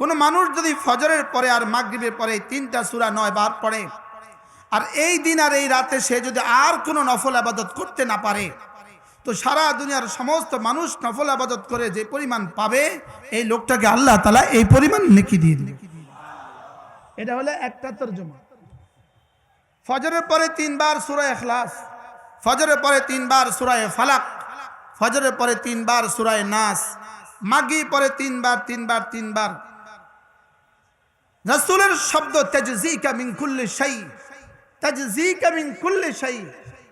কোনো মানুষ যদি ফজরের পরে আর মাগরিবের পরে তিনটা সুরা নয় বার পড়ে, আর এই দিন আর এই রাতে সে যদি আর কোনো নফল আবাদত করতে না পারে, তো সারা দুনিয়ার সমস্ত মানুষ নফল আবাদত করে যে পরিমাণ পাবে, এই লোকটাকে আল্লাহ তালা এই পরিমাণ নেকি দিয়ে দিবে। এটা হলো একটা তর্জমা। ফজরের পরে তিনবার সুরায় এখলাস ফজরের পরে তিনবার সুরায় ফালাক, ফজরের পরে তিনবার সুরায় নাস মাগি পরে তিনবার তিনবার তিনবার। রসুলের শব্দ তেজি মিন কুল্লি শাই। তেজি মিন কুল্লি শাই।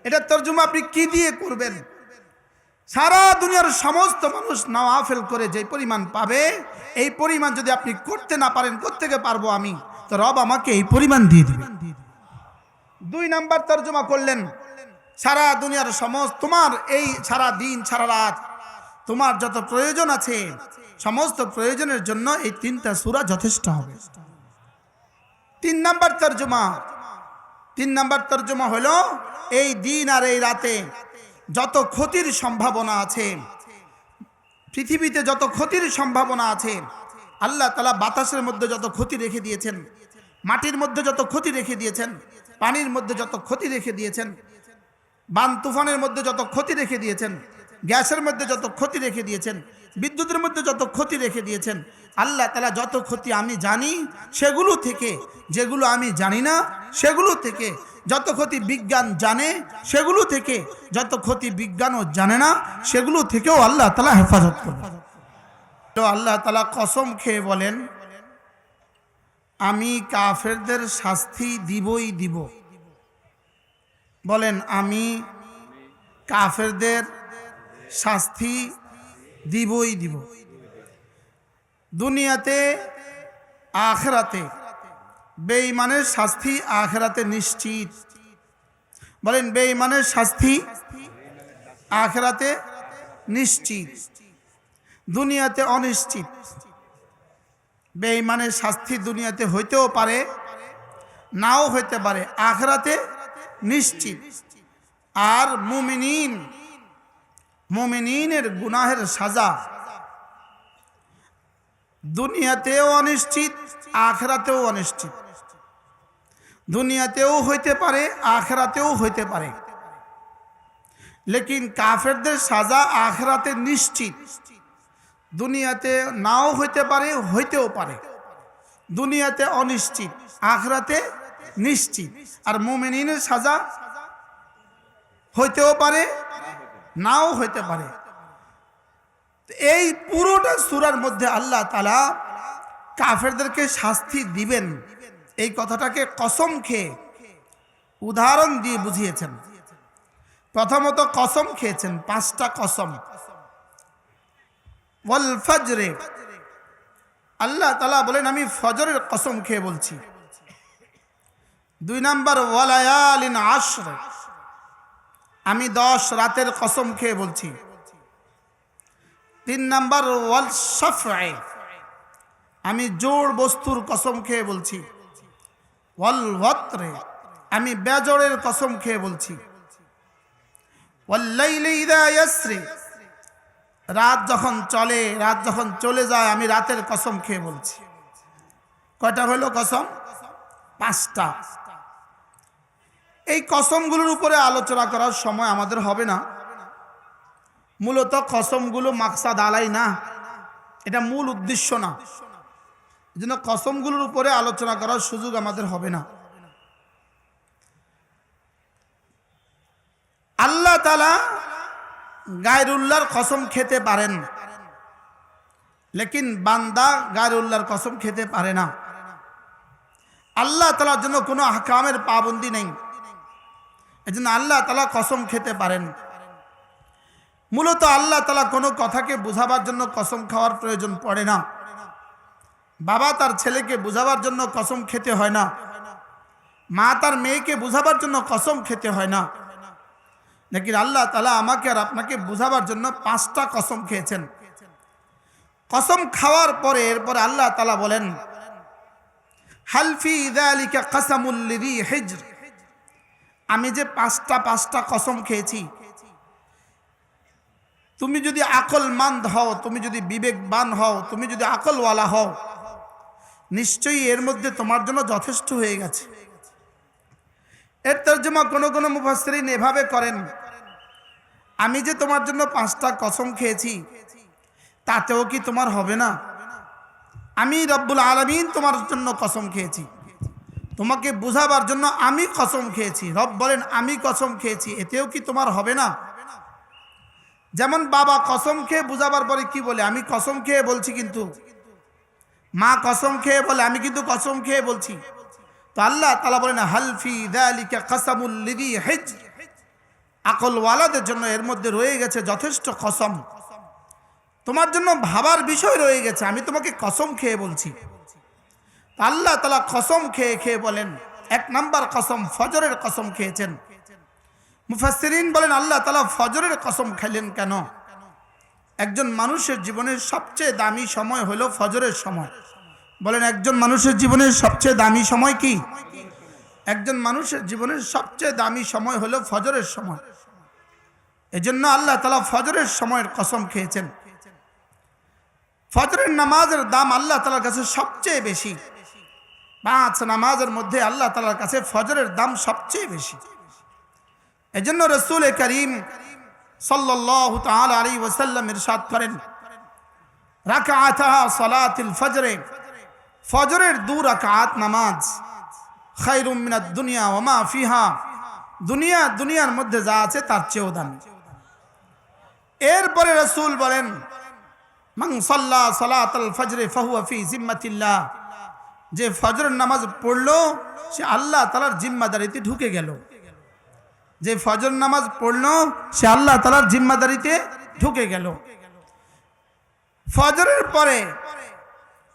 এটা তর্জমা আপনি কি দিয়ে করবেন? সারা দুনিয়ার সমস্ত মানুষ নাওয়াফেল করে যে পরিমাণ পাবে, এই পরিমাণ যদি আপনি করতে না পারেন কোথেকে পারব আমি? তো রব আমাকে এই পরিমাণ দিয়ে দিবে। দুই নাম্বার তর্জমা করলেন, সারা দুনিয়ার সমস্ত, তোমার এই সারা দিন, সারা রাত, তোমার যত প্রয়োজন আছে, সমস্ত প্রয়োজনের জন্য এই তিনটা সুরা যথেষ্ট হবে। তিন নাম্বার তর্জমা। তিন নাম্বার তর্জমা হলো এই দিন আর এই রাতে যত ক্ষতির সম্ভাবনা আছে, পৃথিবীতে যত ক্ষতির সম্ভাবনা আছে, আল্লাহ তালা বাতাসের মধ্যে যত ক্ষতি রেখে দিয়েছেন, মাটির মধ্যে যত ক্ষতি রেখে দিয়েছেন, পানির মধ্যে যত ক্ষতি রেখে দিয়েছেন, বান তুফানের মধ্যে যত ক্ষতি রেখে দিয়েছেন গ্যাসের মধ্যে যত ক্ষতি রেখে দিয়েছেন, বিদ্যুতের মধ্যে যত ক্ষতি রেখে দিয়েছেন, আল্লাহ তালা যত ক্ষতি আমি জানি, সেগুলো থেকে, যেগুলো আমি জানি না, সেগুলো থেকে যত ক্ষতি বিজ্ঞান জানে, সেগুলো থেকে যত ক্ষতি বিজ্ঞানও জানে না, সেগুলো থেকেও আল্লাহ তালা হেফাজত করবে তো আল্লাহ তালা কসম খেয়ে বলেন, আমি কাফেরদের শাস্তি দিবই দিব। বলেন, আমি কাফেরদের শাস্তি দিবই দিব। দুনিয়াতে, আখরাতে বেঈমানের শাস্তি আখরাতে নিশ্চিত। বলেন, বেঈমানের শাস্তি আখরাতে নিশ্চিত। দুনিয়াতে অনিশ্চিত। বেঈমানের শাস্তি দুনিয়াতে হইতেও পারে, নাও হইতে পারে, আখরাতে নিশ্চিত। আর মুমিনিন মুমিনিনের গুনাহের সাজা। দুনিয়াতেও অনিশ্চিত, আখরাতেও অনিশ্চিত। দুনিয়াতেও হইতে পারে, আখরাতেও হইতে পারে। লেকিন কাফেরদের সাজা আখরাতে নিশ্চিত। দুনিয়াতে নাও হইতে পারে, হইতেও পারে। দুনিয়াতে অনিশ্চিত, আখরাতে নিশ্চিত। আর মোমেনিনের সাজা হইতেও পারে নাও হইতে পারে। এই পুরোটা সুরার মধ্যে আল্লাহ তালা কাফেরদেরকে শাস্তি দিবেন। এই কথাটাকে কসম খেয়ে উদাহরণ দিয়ে বুঝিয়েছেন। প্রথমত কসম খেয়েছেন, পাঁচটা কসম। ফজরে, আল্লাহ তালা বলেন, আমি ফজরের কসম খেয়ে বলছি। দুই নাম্বার, ওয়ালায়ালিন আশ্র। আমি দশ রাতের কসম খেয়ে বলছি। তিন নাম্বার, ওয়াল সফরে আমি জোড় বস্তুর কসম খেয়ে বলছি। ওয়াল ওয়াত্রে। আমি বেজরের কসম খেয়ে বলছি। রাত যখন চলে, রাত যখন চলে যায়, আমি রাতের কসম খেয়ে বলছি। কয়টা হলো কসম? পাঁচটা। এই কসমগুলোর উপরে আলোচনা করার সময় আমাদের হবে না। মূলত কসমগুলো মাকসাদ আলাই না। এটা মূল উদ্দেশ্য না। এই জন্য কসমগুলোর উপরে আলোচনা করার সুযোগ আমাদের হবে না। আল্লাহ তালা গায়রুল্লাহর কসম খেতে পারেন। লেকিন বান্দা গায়রুল্লাহর কসম খেতে পারে না। আল্লাহ তালার জন্য কোনো হাকামের পাবন্দি নেই। এই জন্য আল্লাহ তালা কসম খেতে পারেন। মূলত আল্লাহ তালা কোনো কথাকে বোঝাবার জন্য কসম খাওয়ার প্রয়োজন পড়ে না। বাবা তার ছেলেকে বোঝাবার জন্য কসম খেতে হয় না। মা তার মেয়েকে বোঝাবার জন্য কসম খেতে হয় না। লেকিন আল্লাহ তালা আমাকে আর আপনাকে বোঝাবার জন্য পাঁচটা কসম খেয়েছেন। কসম খাওয়ার পরে এরপরে আল্লাহ তালা বলেন হালফি ইদালিকা কাসামুল্লিদি হিজর। আমি যে পাঁচটা পাঁচটা কসম খেয়েছি। তুমি যদি আকলমান্দ হও, তুমি যদি বিবেকবান হও, তুমি যদি আকলওয়ালা হও, নিশ্চয়ই এর মধ্যে তোমার জন্য যথেষ্ট হয়ে গেছে। এর তর্জমা কোনো কোনো মুফাসরিন এভাবে করেন, আমি যে তোমার জন্য পাঁচটা কসম খেয়েছি, তাতেও কি তোমার হবে না? আমি রব্বুল আলমিন তোমার জন্য কসম খেয়েছি। তোমাকে বুঝাবার জন্য আমি কসম খেয়েছি। রব বলেন, আমি কসম খেয়েছি, এতেও কি তোমার হবে না? যেমন বাবা কসম খেয়ে বুঝাবার পরে কি বলে? আমি কসম খেয়ে বলছি কিন্তু। মা কসম খেয়ে বলে, আমি কিন্তু কসম খেয়ে বলছি। তো আল্লাহ তালা বলেন হালফি দালিকা কাসামুল্লিদি হেজ। আকলওয়ালাদের জন্য এর মধ্যে রয়ে গেছে যথেষ্ট কসম। তোমার জন্য ভাবার বিষয় রয়ে গেছে, আমি তোমাকে কসম খেয়ে বলছি। আল্লাহ তালা কসম খেয়ে খেয়ে বলেন, এক নাম্বার কসম ফজরের কসম খেয়েছেন। মুফাসসিরিন বলেন, আল্লাহ তালা ফজরের কসম খেলেন কেন? একজন মানুষের জীবনের সবচেয়ে দামি সময় হলো ফজরের সময়। বলেন, একজন মানুষের জীবনের সবচেয়ে দামি সময় কি? একজন মানুষের জীবনের সবচেয়ে দামি সময় হলো ফজরের সময়। এজন্য আল্লাহ তালা ফজরের সময়ের কসম খেয়েছেন। ফজরের নামাজের দাম আল্লাহ তালার কাছে সবচেয়ে বেশি। পাঁচ নামাজের মধ্যে আল্লাহ তালার কাছে ফজরের দাম সবচেয়ে বেশি। এজন্য রসুল করিম সাল্লাহ ওসাল্লাম ইরশাদ করেন সালাতিল ফজরে, ফজরের দু নামাজ দুনিয়া ওমা ফিহা, দুনিয়া, দুনিয়ার মধ্যে যা আছে তার চেয়েও এরপরে রসুল বলেন সাল্লা সালাতাল ফজরে জিম্মাতিল্লাহ যে ফজর নামাজ পড়ল, সে আল্লাহ তালার জিম্মাদারিতে ঢুকে গেল। যে ফজর নামাজ পড়ল, সে আল্লাহ তালার জিম্মাদারিতে ঢুকে গেল। ফজরের পরে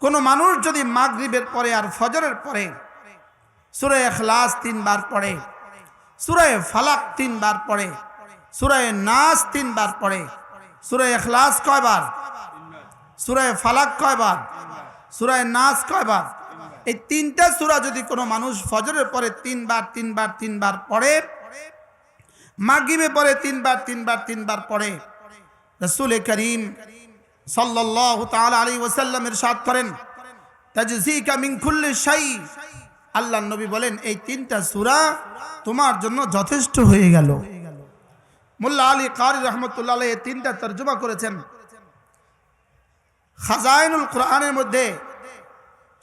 কোনো মানুষ যদি মাগরিবের পরে আর ফজরের পরে সুরায় এখলাস তিনবার পড়ে সুরায় ফালাক তিনবার পড়ে সুরায় নাস তিনবার পড়ে সুরায় এখলাস কয়বার? সুরায় ফালাক কয়বার? সুরায় নাস কয়বার? এই তিনটা সুরা যদি কোনো মানুষ ফজরের পরে তিনবার তিনবার তিনবার পড়ে মাগিবে পরে তিনবার তিনবার তিনবার পড়ে, রসুল করিম সাল্লাহ তাল আলী ওসাল্লামের সাদ করেন তাজিকা মিন কুল্লি শাই আল্লাহ নবী বলেন, এই তিনটা সুরা তোমার জন্য যথেষ্ট হয়ে গেল। মোল্লা আলী কারি রহমতুল্লাহ এই তিনটা তর্জমা করেছেন। খাজাইনুল কোরআনের মধ্যে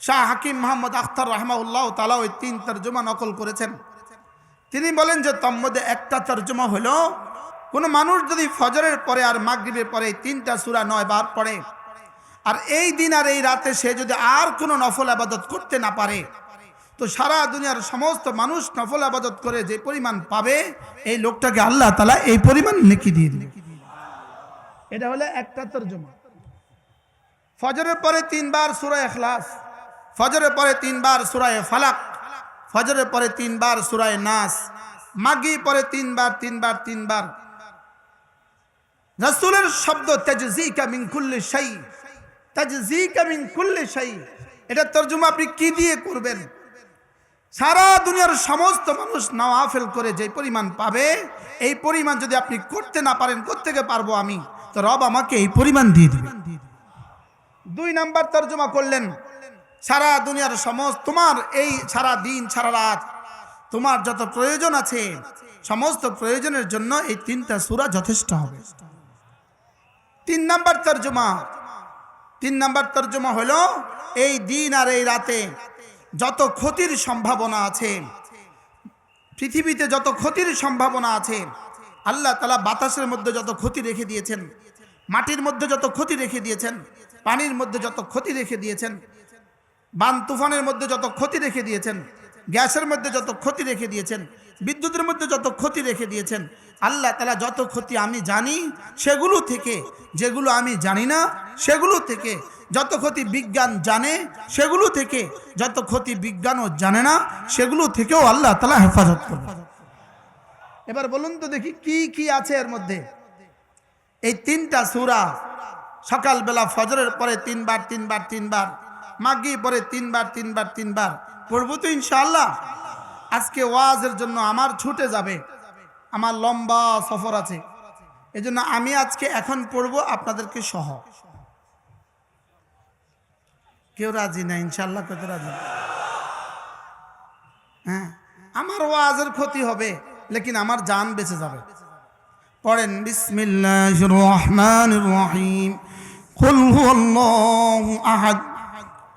শাহ হাকিম মোহাম্মদ আখতার রহমাউল্লাহ তালা ওই তিন তর্জমা নকল করেছেন। তিনি বলেন যে মধ্যে একটা তর্জমা হলো, কোনো মানুষ যদি ফজরের পরে আর মাগরিবের পরে তিনটা সুরা নয় বার পড়ে, আর এই দিন আর এই রাতে সে যদি আর কোনো নফল আবাদত করতে না পারে, তো সারা দুনিয়ার সমস্ত মানুষ নফল আবাদত করে যে পরিমাণ পাবে, এই লোকটাকে আল্লাহ তালা এই পরিমাণ নেকি দিয়ে দিবে। এটা হলো একটা তর্জমা। ফজরের পরে তিনবার সুরায় এখলাস ফজরের পরে তিনবার সুরায় ফালাক, ফজরের পরে তিনবার সুরায় নাস মাগি পরে তিনবার তিনবার তিনবার। রসুলের শব্দ তেজিকা মিন কুল্লি শাই তেজিকা মিন কুল্লি শাই। এটা তর্জমা আপনি কি দিয়ে করবেন? সারা দুনিয়ার সমস্ত মানুষ নওয়াফেল করে যে পরিমাণ পাবে, এই পরিমাণ যদি আপনি করতে না পারেন কোথেকে পারব আমি? তো রব আমাকে এই পরিমাণ দিয়ে দিবে। দুই নাম্বার তর্জমা করলেন সারা দুনিয়ার সমস্ত, তোমার এই সারা দিন, সারা রাত তোমার যত প্রয়োজন আছে, সমস্ত প্রয়োজনের জন্য এই তিনটা সুরা যথেষ্ট হবে। তিন নাম্বার তর্জমা, তিন নাম্বার তর্জমা হলো এই দিন আর এই রাতে যত ক্ষতির সম্ভাবনা আছে, পৃথিবীতে যত ক্ষতির সম্ভাবনা আছে, আল্লাহ তালা বাতাসের মধ্যে যত ক্ষতি রেখে দিয়েছেন, মাটির মধ্যে যত ক্ষতি রেখে দিয়েছেন, পানির মধ্যে যত ক্ষতি রেখে দিয়েছেন বান তুফানের মধ্যে যত ক্ষতি রেখে দিয়েছেন, গ্যাসের মধ্যে যত ক্ষতি রেখে দিয়েছেন, বিদ্যুতের মধ্যে যত ক্ষতি রেখে দিয়েছেন, আল্লাহ তালা যত ক্ষতি আমি জানি, সেগুলো থেকে, যেগুলো আমি জানি না, সেগুলো থেকে যত ক্ষতি বিজ্ঞান জানে, সেগুলো থেকে যত ক্ষতি বিজ্ঞানও জানে না, সেগুলো থেকেও আল্লাহ তালা হেফাজত করবে। এবার বলুন তো দেখি কি কি আছে এর মধ্যে? এই তিনটা সুরা সকালবেলা ফজরের পরে তিনবার তিনবার তিনবার মাগি পরে তিনবার তিনবার তিনবার পড়বো তো ইনশাল্লাহ আজকে ওয়াজের জন্য আমার ছুটে যাবে আমার লম্বা সফর আছে এজন্য আমি আজকে এখন পড়বো আপনাদেরকে সহ কেউ রাজি না ইনশাল্লাহ কত রাজি হ্যাঁ আমার ওয়াজের ক্ষতি হবে লেকিন আমার জান বেঁচে যাবে পড়েন বিসমিল্লাহ রহমান রহিম قل هو الله أحد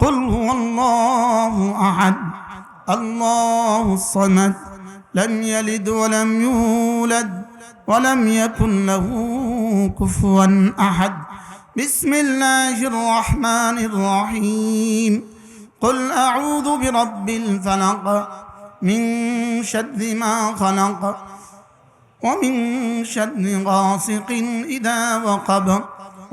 قل هو الله أحد الله الصمد لم يلد ولم يولد ولم يكن له كفوا أحد. بسم الله الرحمن الرحيم. قل أعوذ برب الفلق من شر ما خلق ومن شر غاسق إذا وقب.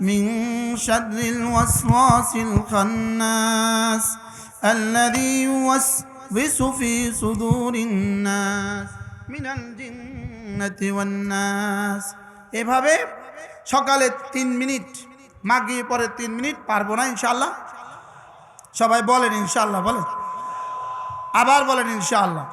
من شر الوسواس الخناس الذي يوسوس في صدور الناس من الجنة والناس এভাবে সকালে তিন মিনিট মাগিয়ে পরে তিন মিনিট পারবো না ইনশাল্লাহ সবাই বলেন ইনশাল্লাহ বলেন আবার বলেন ইনশাআল্লাহ